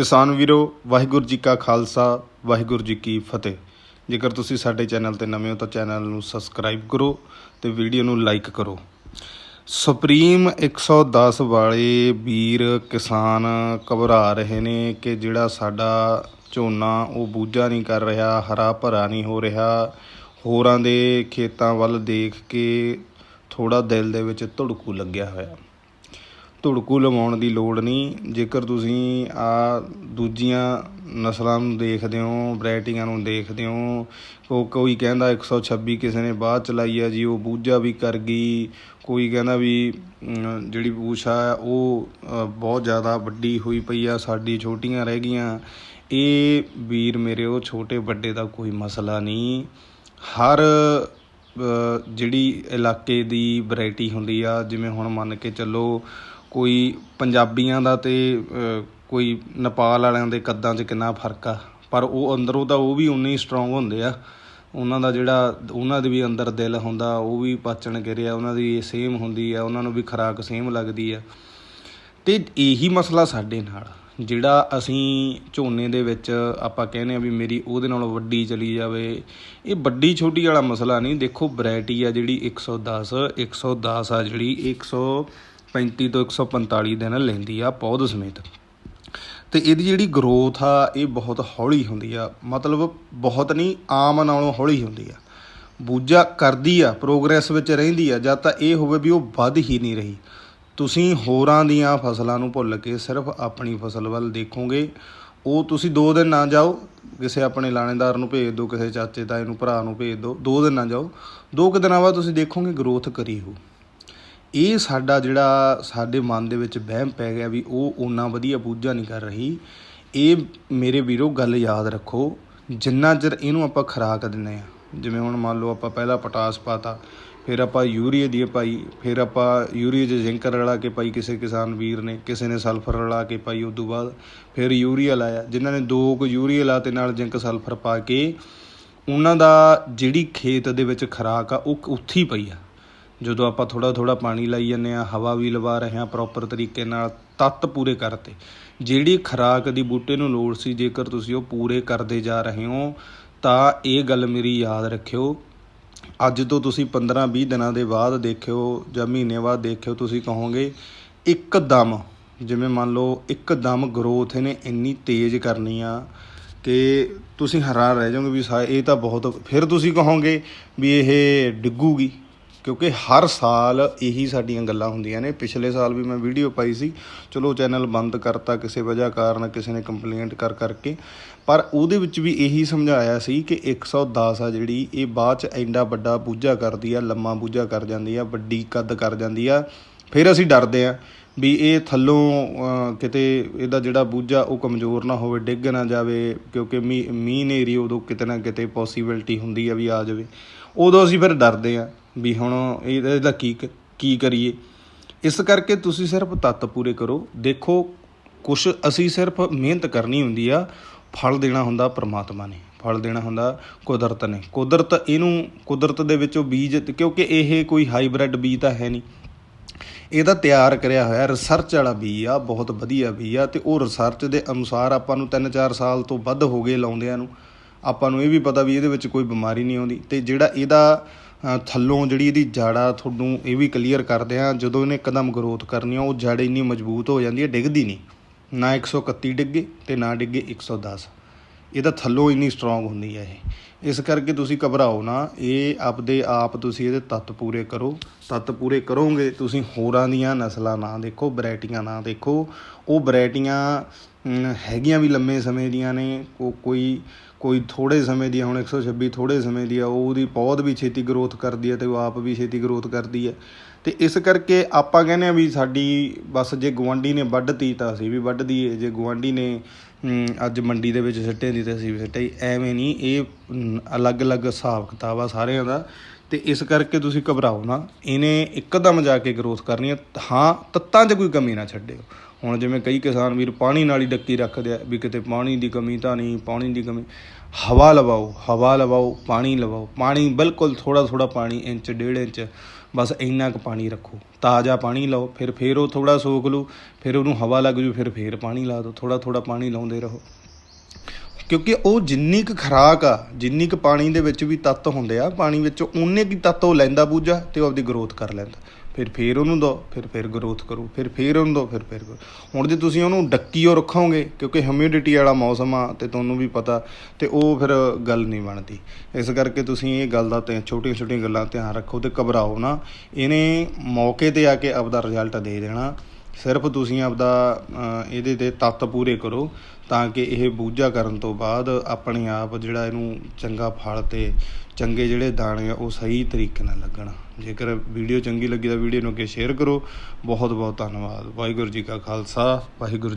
ਕਿਸਾਨ ਵੀਰੋ, ਵਾਹਿਗੁਰੂ ਜੀ ਕਾ ਖਾਲਸਾ, ਵਾਹਿਗੁਰੂ ਜੀ ਕੀ ਫਤਿਹ। ਜੇਕਰ ਤੁਸੀਂ ਸਾਡੇ ਚੈਨਲ ਤੇ ਨਵੇਂ ਹੋ ਤਾਂ ਚੈਨਲ ਨੂੰ ਸਬਸਕ੍ਰਾਈਬ ਕਰੋ ਤੇ ਵੀਡੀਓ ਨੂੰ ਲਾਈਕ ਕਰੋ। ਸੁਪਰੀਮ 110 ਵਾਲੇ ਵੀਰ ਕਿਸਾਨ ਘਬਰਾ ਰਹੇ ਨੇ ਕਿ ਜਿਹੜਾ ਸਾਡਾ ਝੋਨਾ ਉਹ ਬੂਝਾ ਨਹੀਂ ਕਰ ਰਿਹਾ, ਹਰਾ ਭਰਾ ਨਹੀਂ ਹੋ ਰਿਹਾ। ਹੋਰਾਂ ਦੇ ਖੇਤਾਂ ਵੱਲ ਦੇਖ ਕੇ ਥੋੜਾ ਦਿਲ ਦੇ ਵਿੱਚ ਧੜਕੂ ਲੱਗਿਆ ਹੋਇਆ। ਧੁੜਕੂ ਲਵਾਉਣ ਦੀ ਲੋੜ ਨਹੀਂ। ਜੇਕਰ ਤੁਸੀਂ ਆ ਦੂਜੀਆਂ ਨਸਲਾਂ ਨੂੰ ਦੇਖਦੇ ਹੋ, ਵੈਰਾਈਟੀਆਂ ਨੂੰ ਦੇਖਦੇ ਹੋ ਕੋ ਕੋਈ ਕਹਿੰਦਾ 126 ਕਿਸੇ ਨੇ ਬਾਅਦ ਚਲਾਈ ਆ ਜੀ, ਉਹ ਬੂਝਾ ਵੀ ਕਰ ਗਈ। ਕੋਈ ਕਹਿੰਦਾ ਵੀ ਜਿਹੜੀ ਪੂਛਾ ਉਹ ਬਹੁਤ ਜ਼ਿਆਦਾ ਵੱਡੀ ਹੋਈ ਪਈ ਆ, ਸਾਡੀ ਛੋਟੀਆਂ ਰਹਿ ਗਈਆਂ। ਇਹ ਵੀਰ ਮੇਰੇ, ਉਹ ਛੋਟੇ ਵੱਡੇ ਦਾ ਕੋਈ ਮਸਲਾ ਨਹੀਂ। ਹਰ ਜਿਹੜੀ ਇਲਾਕੇ ਦੀ ਵੈਰਾਈਟੀ ਹੁੰਦੀ ਆ, ਜਿਵੇਂ ਹੁਣ ਮੰਨ ਕੇ ਚੱਲੋ ਕੋਈ ਪੰਜਾਬੀਆਂ ਦਾ ਤੇ ਕੋਈ ਨੇਪਾਲ ਵਾਲਿਆਂ ਦੇ ਕੱਦਾਂ 'ਚ ਕਿੰਨਾ ਫ਼ਰਕ ਆ? ਪਰ ਉਹ ਅੰਦਰੋਂ ਤਾਂ ਉਹ ਵੀ ਉਨੇ ਹੀ ਸਟਰੋਂਗ ਹੁੰਦੇ ਆ। ਉਹਨਾਂ ਦਾ ਜਿਹੜਾ, ਉਹਨਾਂ ਦੇ ਵੀ ਅੰਦਰ ਦਿਲ ਹੁੰਦਾ, ਉਹ ਵੀ ਪਾਚਣ ਕਿਰਿਆ ਉਹਨਾਂ ਦੀ ਸੇਮ ਹੁੰਦੀ ਆ, ਉਹਨਾਂ ਨੂੰ ਵੀ ਖਰਾਕ ਸੇਮ ਲੱਗਦੀ ਆ। ਤੇ ਇਹੀ ਮਸਲਾ ਸਾਡੇ ਨਾਲ, ਜਿਹੜਾ ਅਸੀਂ ਝੋਨੇ ਦੇ ਵਿੱਚ ਆਪਾਂ ਕਹਿੰਦੇ ਆ ਵੀ ਮੇਰੀ ਉਹਦੇ ਨਾਲੋਂ ਵੱਡੀ ਚਲੀ ਜਾਵੇ। ਇਹ ਵੱਡੀ ਛੋਟੀ ਵਾਲਾ ਮਸਲਾ ਨਹੀਂ, ਦੇਖੋ, ਵੈਰਾਈਟੀ ਆ ਜਿਹੜੀ 110 110 ਆ ਜਿਹੜੀ 135 ਤੋਂ 145 ਦਿਨ ਲੈਂਦੀ ਆ ਪੌਦ ਸਮੇਤ। ਤੇ ਇਹਦੀ ਜਿਹੜੀ ਗਰੋਥ ਆ, ਇਹ ਬਹੁਤ ਹੌਲੀ ਹੁੰਦੀ ਆ। ਮਤਲਬ ਬਹੁਤ ਨਹੀਂ, ਆਮ ਨਾਲੋਂ ਹੌਲੀ ਹੁੰਦੀ ਆ। ਬੂਝਾ ਕਰਦੀ ਆ ਪ੍ਰੋਗਰੈਸ ਵਿੱਚ ਰਹਿੰਦੀ ਆ ਜਦ ਤਾਂ ਇਹ ਹੋਵੇ ਵੀ ਉਹ ਵੱਧ ਹੀ ਨਹੀਂ ਰਹੀ। ਤੁਸੀਂ ਹੋਰਾਂ ਦੀਆਂ ਫਸਲਾਂ ਨੂੰ ਭੁੱਲ ਕੇ ਸਿਰਫ ਆਪਣੀ ਫਸਲ ਵੱਲ ਦੇਖੋਗੇ, ਉਹ ਤੁਸੀਂ ਦੋ ਦਿਨ ਨਾ ਜਾਓ, ਕਿਸੇ ਆਪਣੇ ਲਾਣੇਦਾਰ ਨੂੰ ਭੇਜ ਦਿਓ, ਕਿਸੇ ਚਾਚੇ ਤਾਏ ਨੂੰ, ਭਰਾ ਨੂੰ ਭੇਜ ਦਿਓ, ਦੋ ਦਿਨ ਨਾ ਜਾਓ। ਦੋ ਕੁ ਦਿਨਾਂ ਬਾਅਦ ਤੁਸੀਂ ਦੇਖੋਗੇ ਗਰੋਥ ਕਰੀ ਹੋ ਇਹ ਸਾਡਾ ਜਿਹੜਾ ਸਾਡੇ ਮਨ ਦੇ ਵਿੱਚ ਵਹਿਮ ਪੈ ਗਿਆ ਵੀ ਉਹ ਓਨਾ ਵਧੀਆ ਪੂਜਾ ਨਹੀਂ ਕਰ ਰਹੀ। ਇਹ ਮੇਰੇ ਵੀਰੋ ਗੱਲ ਯਾਦ ਰੱਖੋ, ਜਿੰਨਾ ਚਿਰ ਇਹਨੂੰ ਆਪਾਂ ਖਰਾਕ ਦਿੰਨੇ ਆ ਜਿਵੇਂ ਹੁਣ ਮੰਨ ਲਓ ਆਪਾਂ ਪਹਿਲਾਂ ਪਟਾਸ ਪਾਤਾ, ਫਿਰ ਆਪਾਂ ਯੂਰੀਆ ਦੀ ਪਾਈ, ਫਿਰ ਆਪਾਂ ਯੂਰੀਆ 'ਚ ਜ਼ਿੰਕ ਰਲਾ ਕੇ ਪਾਈ ਕਿਸੇ ਕਿਸਾਨ ਵੀਰ ਨੇ, ਕਿਸੇ ਨੇ ਸਲਫਰ ਰਲਾ ਕੇ ਪਾਈ ਉਸ ਤੋਂ ਬਾਅਦ, ਫਿਰ ਯੂਰੀਆ ਲਾਇਆ, ਜਿਨ੍ਹਾਂ ਨੇ ਦੋ ਕੁ ਯੂਰੀਆ ਲਾਤੇ ਨਾਲ ਜ਼ਿੰਕ ਸਲਫਰ ਪਾ ਕੇ, ਉਹਨਾਂ ਦਾ ਜਿਹੜੀ ਖੇਤ ਦੇ ਵਿੱਚ ਖਰਾਕ ਆ, ਉਹ ਉੱਥੀ ਪਈ ਆ। ਜਦੋਂ ਆਪਾਂ ਥੋੜਾ ਥੋੜਾ ਪਾਣੀ ਲਾਈ ਜਾਂਦੇ ਆ ਹਵਾ ਵੀ ਲਵਾ ਰਹੇ ਆ ਪ੍ਰੋਪਰ ਤਰੀਕੇ ਨਾਲ, ਤੱਤ ਪੂਰੇ ਕਰਤੇ। ਜਿਹੜੀ ਖਰਾਕ ਦੀ ਬੂਟੇ ਨੂੰ ਲੋੜ ਸੀ, ਜੇਕਰ ਤੁਸੀਂ ਉਹ ਪੂਰੇ ਕਰਦੇ ਜਾ ਰਹੇ ਹੋ, ਤਾਂ ਇਹ ਗੱਲ ਮੇਰੀ ਯਾਦ ਰੱਖਿਓ। ਅੱਜ ਤੋਂ ਤੁਸੀਂ 15-20 ਦਿਨਾਂ ਦੇ ਬਾਅਦ ਦੇਖਿਓ ਜਾਂ ਮਹੀਨੇ ਬਾਅਦ ਦੇਖਿਓ, ਤੁਸੀਂ ਕਹੋਗੇ ਇੱਕਦਮ ਜਿਵੇਂ ਮੰਨ ਲਓ ਇੱਕਦਮ ਗਰੋਥ ਇਹਨੇ ਇੰਨੀ ਤੇਜ਼ ਕਰਨੀ ਆ ਕਿ ਤੁਸੀਂ ਹੈਰਾਨ ਰਹਿ ਜਾਓਗੇ ਵੀ ਸਾ, ਇਹ ਤਾਂ ਬਹੁਤ, ਫਿਰ ਤੁਸੀਂ ਕਹੋਗੇ ਵੀ ਇਹ ਡਿੱਗੂਗੀ। ਕਿਉਂਕਿ ਹਰ ਸਾਲ ਇਹੀ ਸਾਡੀਆਂ ਗੱਲਾਂ ਹੁੰਦੀਆਂ ਨੇ। ਪਿਛਲੇ ਸਾਲ ਵੀ ਮੈਂ ਵੀਡੀਓ ਪਾਈ ਸੀ, ਚਲੋ ਚੈਨਲ ਬੰਦ ਕਰਤਾ ਕਿਸੇ ਵਜ੍ਹਾ ਕਾਰਨ, ਕਿਸੇ ਨੇ ਕੰਪਲੇਂਟ ਕਰ ਕਰਕੇ। ਪਰ ਉਹਦੇ ਵਿੱਚ ਵੀ ਇਹੀ ਸਮਝਾਇਆ ਸੀ ਕਿ 110 ਆ ਜਿਹੜੀ, ਇਹ ਬਾਅਦ ਚ ਐਂਡਾ ਵੱਡਾ ਬੂਝਾ ਕਰਦੀ ਆ, ਲੰਮਾ ਬੂਝਾ ਕਰ ਜਾਂਦੀ ਆ, ਵੱਡੀ ਕੱਦ ਕਰ ਜਾਂਦੀ ਆ। ਫਿਰ ਅਸੀਂ ਡਰਦੇ ਆ ਵੀ ਇਹ ਥੱਲੋਂ ਕਿਤੇ ਇਹਦਾ ਜਿਹੜਾ ਬੂਝਾ ਉਹ ਕਮਜ਼ੋਰ ਨਾ ਹੋਵੇ, ਡਿੱਗ ਨਾ ਜਾਵੇ, ਕਿਉਂਕਿ ਮੀਂਹ ਮੀਂਹ ਨੇਰੀ ਉਦੋਂ ਕਿਤੇ ਨਾ ਕਿਤੇ ਪੋਸੀਬਿਲਿਟੀ ਹੁੰਦੀ ਆ ਵੀ ਆ ਜਾਵੇ। ਉਦੋਂ ਅਸੀਂ ਫਿਰ ਡਰਦੇ ਆ ਵੀ ਹੁਣ ਇਹ- ਇਹਦਾ ਕੀ ਕ- ਕੀ ਕਰੀਏ। ਇਸ ਕਰਕੇ ਤੁਸੀਂ ਸਿਰਫ ਤੱਤ ਪੂਰੇ ਕਰੋ। ਦੇਖੋ, ਕੁਛ ਅਸੀਂ ਸਿਰਫ ਮਿਹਨਤ ਕਰਨੀ ਹੁੰਦੀ ਆ, ਫਲ ਦੇਣਾ ਹੁੰਦਾ ਪ੍ਰਮਾਤਮਾ ਨੇ, ਫਲ ਦੇਣਾ ਹੁੰਦਾ ਕੁਦਰਤ ਨੇ। ਕੁਦਰਤ ਇਹਨੂੰ, ਕੁਦਰਤ ਦੇ ਵਿੱਚੋਂ ਬੀਜ, ਕਿਉਂਕਿ ਇਹ ਕੋਈ ਹਾਈਬ੍ਰਿਡ ਬੀਜ ਤਾਂ ਹੈ ਨਹੀਂ। ਇਹਦਾ ਤਿਆਰ ਕਰਿਆ ਹੋਇਆ, ਰਿਸਰਚ ਵਾਲਾ ਬੀਜ ਆ, ਬਹੁਤ ਵਧੀਆ ਬੀਜ ਆ, ਤੇ ਉਹ ਰਿਸਰਚ ਦੇ ਅਨੁਸਾਰ ਆਪਾਂ ਨੂੰ 3-4 ਸਾਲ ਤੋਂ ਵੱਧ ਹੋ ਗਏ ਲਾਉਂਦਿਆਂ ਨੂੰ। ਆਪਾਂ ਨੂੰ ਇਹ ਵੀ ਪਤਾ ਵੀ ਇਹਦੇ ਵਿੱਚ ਕੋਈ ਬਿਮਾਰੀ ਨਹੀਂ ਆਉਂਦੀ ਤੇ ਜਿਹੜਾ ਇਹਦਾ ਥੱਲੋਂ ਜਿਹੜੀ ਇਹਦੀ ਜੜਾ ਤੁਹਾਨੂੰ ਇਹ ਵੀ ਕਲੀਅਰ ਕਰਦੇ ਆ ਜਦੋਂ ਇਹਨੇ ਇੱਕਦਮ ਗਰੋਥ ਕਰਨੀ ਆ, ਉਹ ਜੜ ਇੰਨੀ ਮਜ਼ਬੂਤ ਹੋ ਜਾਂਦੀ ਹੈ, ਡਿੱਗਦੀ ਨਹੀਂ। ਨਾ 131 ਡਿੱਗੇ ਤੇ ਨਾ ਡਿੱਗੇ 110 ਇਹਦਾ ਥੱਲੋਂ ਇੰਨੀ ਸਟਰੋਂਗ ਹੁੰਦੀ ਹੈ ਇਹ। ਇਸ ਕਰਕੇ ਤੁਸੀਂ ਘਬਰਾਓ ਨਾ, ਇਹ ਆਪਦੇ ਆਪ ਤੁਸੀਂ ਇਹਦੇ ਤੱਤ ਪੂਰੇ ਕਰੋ। ਤੱਤ ਪੂਰੇ ਕਰੋਗੇ, ਤੁਸੀਂ ਹੋਰਾਂ ਦੀਆਂ ਨਸਲਾਂ ਨਾ ਦੇਖੋ, ਵੈਰਾਈਟੀਆਂ ਨਾ ਦੇਖੋ। ਉਹ ਵੈਰਾਈਟੀਆਂ ਹੈਗੀਆਂ ਵੀ ਲੰਮੇ ਸਮੇਂ ਦੀਆਂ ਨੇ ਕੋਈ ਕੋਈ ਥੋੜੇ ਸਮੇਂ ਦੀ ਆ, ਹੁਣ 126 ਥੋੜੇ ਸਮੇਂ ਦੀ ਆ ਉਹ ਉਹਦੀ ਪੌਦ ਵੀ ਛੇਤੀ ਗਰੋਥ ਕਰਦੀ ਹੈ ਤੇ ਉਹ ਆਪ ਵੀ ਛੇਤੀ ਗਰੋਥ ਕਰਦੀ ਹੈ ਤੇ ਇਸ ਕਰਕੇ ਆਪਾਂ ਕਹਿੰਦੇ ਆ ਵੀ ਸਾਡੀ ਬਸ ਜੇ ਗਵਾਂਢੀ ਨੇ ਵੱਢਤੀ ਤਾਂ ਅਸੀਂ ਵੀ ਵੱਢ ਦਈਏ ਜੇ ਗਵਾਂਢੀ ਨੇ ਅੱਜ ਮੰਡੀ ਦੇ ਵਿੱਚ ਸਿੱਟੇ ਦੀ ਤੇ ਅਸੀਂ ਵੀ ਸਿੱਟੇ ਹੀ। ਐਵੇਂ ਨਹੀਂ ਇਹ ਅਲੱਗ-ਅਲੱਗ ਹਿਸਾਬ ਕਿਤਾਬ ਆ ਸਾਰਿਆਂ ਦਾ ਤੇ ਇਸ ਕਰਕੇ ਤੁਸੀਂ ਘਬਰਾਓ ਨਾ। ਇਹਨੇ ਇੱਕਦਮ ਜਾ ਕੇ ਗਰੋਥ ਕਰਨੀ ਹੈ। ਹਾਂ, ਤੱਤਾਂ 'ਚ ਕੋਈ ਕਮੀ ਨਾ ਛੱਡਿਓ। ਹੁਣ ਜਿਵੇਂ ਕਈ ਕਿਸਾਨ ਵੀਰ ਪਾਣੀ ਨਾਲ ਹੀ ਡੱਕੀ ਰੱਖਦੇ ਆ ਵੀ ਕਿਤੇ ਪਾਣੀ ਦੀ ਕਮੀ ਤਾਂ ਨਹੀਂ, ਪਾਣੀ ਦੀ ਕਮੀ। ਹਵਾ ਲਵਾਓ ਹਵਾ ਲਵਾਓ, ਪਾਣੀ ਲਵਾਓ। ਪਾਣੀ ਬਿਲਕੁਲ ਥੋੜਾ ਥੋੜਾ ਪਾਣੀ ਇੰਚ, ਡੇਢ ਇੰਚ, ਬਸ ਇੰਨਾ ਕੁ ਪਾਣੀ ਰੱਖੋ। ਤਾਜ਼ਾ ਪਾਣੀ ਲਾਓ, ਫਿਰ ਫਿਰ ਉਹ ਥੋੜਾ ਸੋਖ ਲਓ, ਫਿਰ ਉਹਨੂੰ ਹਵਾ ਲੱਗ ਜੂ, ਫਿਰ ਫਿਰ ਪਾਣੀ ਲਾ ਦਿਓ। ਥੋੜਾ ਥੋੜਾ ਪਾਣੀ ਲਾਉਂਦੇ ਰਹੋ। ਕਿਉਂਕਿ ਉਹ ਜਿੰਨੀ ਕੁ ਖਰਾਕ ਆ, ਜਿੰਨੀ ਕੁ ਪਾਣੀ ਦੇ ਵਿੱਚ ਵੀ ਤੱਤ ਹੁੰਦੇ ਆ, ਪਾਣੀ ਵਿੱਚ ਉਨੇ ਕੀ ਤੱਤ ਉਹ ਲੈਂਦਾ ਬੂਝਾ ਤੇ ਉਹ ਆਪਦੀ ਗਰੋਥ ਕਰ ਲੈਂਦਾ। ਫਿਰ ਫੇਰ ਉਹਨੂੰ ਦੋ, ਫਿਰ ਫਿਰ ਗਰੋਥ ਕਰੂ, ਫਿਰ ਫੇਰ ਉਹਨੂੰ ਦੋ, ਫਿਰ ਫਿਰ ਹੁਣ ਜੇ ਤੁਸੀਂ ਉਹਨੂੰ ਡੱਕੀਓ ਰੱਖੋਗੇ, ਕਿਉਂਕਿ ਹਿਊਮਿਡਿਟੀ ਵਾਲਾ ਮੌਸਮ ਆ ਤੇ ਤੁਹਾਨੂੰ ਵੀ ਪਤਾ ਤੇ ਉਹ ਫਿਰ ਗੱਲ ਨਹੀਂ ਬਣਦੀ। ਇਸ ਕਰਕੇ ਤੁਸੀਂ ਇਹ ਗੱਲ ਦਾ ਤੇ ਛੋਟੀਆਂ ਛੋਟੀਆਂ ਗੱਲਾਂ ਧਿਆਨ ਰੱਖੋ ਤੇ ਘਬਰਾਓ ਨਾ। ਇਹਨੇ ਮੌਕੇ ਤੇ ਆ ਕੇ ਆਪਦਾ ਰਿਜ਼ਲਟ ਦੇ ਦੇਣਾ। ਸਿਰਫ ਤੁਸੀਂ ਆਪਦਾ ਇਹਦੇ ਤੇ ਤੱਤ ਪੂਰੇ ਕਰੋ ਤਾਂ ਕਿ ਇਹ ਬੂਝਾ ਕਰਨ ਤੋਂ ਬਾਅਦ ਆਪਣੇ ਆਪ ਜਿਹੜਾ ਇਹਨੂੰ ਚੰਗਾ ਫਲ ਤੇ ਚੰਗੇ ਜਿਹੜੇ ਦਾਣੇ ਆ, ਉਹ ਸਹੀ ਤਰੀਕੇ ਨਾਲ ਲੱਗਣ। ਜੇਕਰ ਵੀਡੀਓ ਚੰਗੀ ਲੱਗੀ ਤਾਂ ਵੀਡੀਓ ਨੂੰ ਅੱਗੇ ਸ਼ੇਅਰ ਕਰੋ। ਬਹੁਤ ਬਹੁਤ ਧੰਨਵਾਦ। ਵਾਹਿਗੁਰੂ ਜੀ ਕਾ ਖਾਲਸਾ। ਵਾਹਿਗੁਰੂ